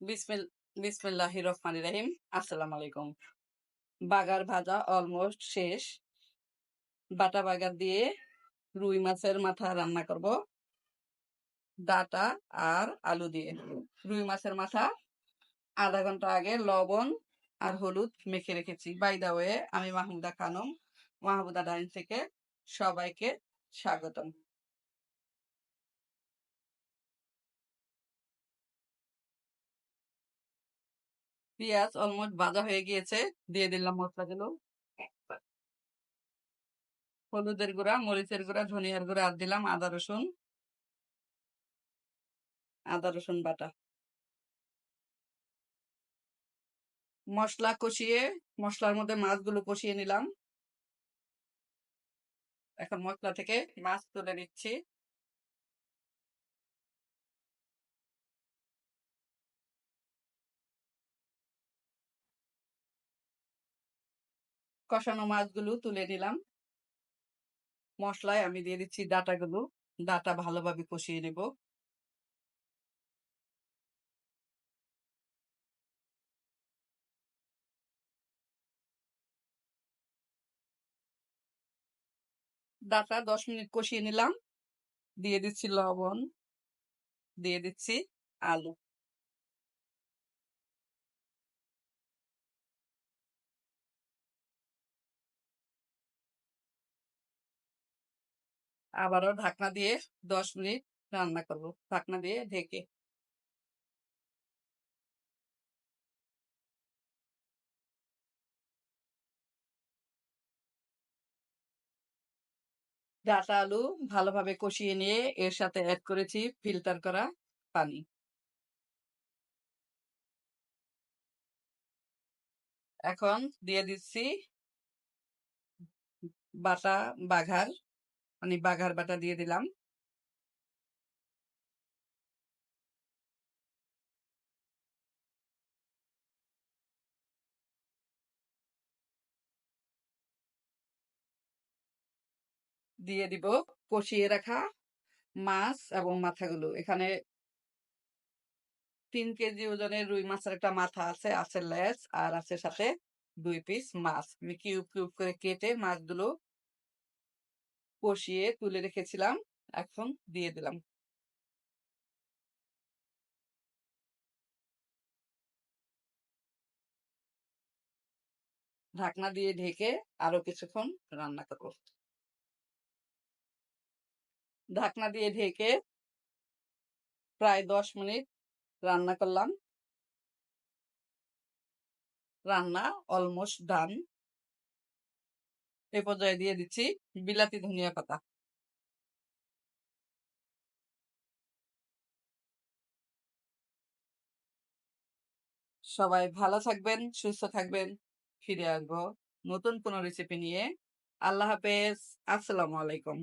বিসমিল, বিসমিল্লাহ রহমান রাহিম, আসসালামু আলাইকুম। বাগার ভাজা অলমোস্ট শেষ। বাটা বাগার দিয়ে রুই মাছের মাথা রান্না করব। ডাটা আর আলু দিয়ে। রুই মাছের মাথা আধা ঘণ্টা আগে লবণ আর হলুদ মেখে রেখেছি। বাই দা ওয়ে আমি মাহমুদা খানম, মাহমুদা ডাইন থেকে সবাইকে স্বাগতম। পেঁয়াজ অলমোস্ট ভাজা হয়ে গিয়েছে, দিয়ে দিলাম মশলাগুলো। হলুদের গুঁড়া, মরিচের গুঁড়া, ধনিয়ার গুঁড়া আর দিলাম আদা, রসুন। আদা, রসুন বাটা। মশলা কষিয়ে, মশলার মধ্যে মাছগুলো কষিয়ে নিলাম। এখন মশলা থেকে মাছ তুলে নিচ্ছি। কষানো মাছগুলো তুলে নিলাম। মশলায় আমি দিয়ে দিচ্ছি ডাটাগুলো। ডাটা ভালোভাবে কষিয়ে নেব। ডাটা দশ মিনিট কষিয়ে নিলাম। দিয়ে দিচ্ছি লবণ। দিয়ে দিচ্ছি আলু। আবারও ঢাকনা দিয়ে দশ মিনিট রান্না করব। ঢাকনা দিয়ে ঢেকে। ডাটা আলু ভালোভাবে কষিয়ে নিয়ে এর সাথে অ্যাড করেছি ফিল্টার করা পানি। এখন দিয়ে দিচ্ছি বাটা বাঘার মানে বাঘার বাটা দিয়ে দিলাম। দিয়ে দিব কষিয়ে রাখা মাছ এবং মাথাগুলো। এখানে তিন কেজি ওজনের রুই মাছের একটা মাথা আছে আছে লেস আর আছে সাথে দুই পিস মাছ। আমি কিউব কিউব করে কেটে মাছগুলো কষিয়ে তুলে রেখেছিলাম, এখন দিয়ে দিলাম। ঢাকনা দিয়ে ঢেকে আরও কিছুক্ষণ রান্না করব। ঢাকনা দিয়ে ঢেকে প্রায় দশ মিনিট রান্না করলাম। রান্না অলমোস্ট ডান। এ পর্যায়ে দিয়ে দিচ্ছি বিলাতি ধনিয়া পাতা। সবাই ভালো থাকবেন, সুস্থ থাকবেন, ফিরে আসব নতুন কোনো রেসিপি নিয়ে। আল্লাহ হাফেজ, আসসালামু আলাইকুম।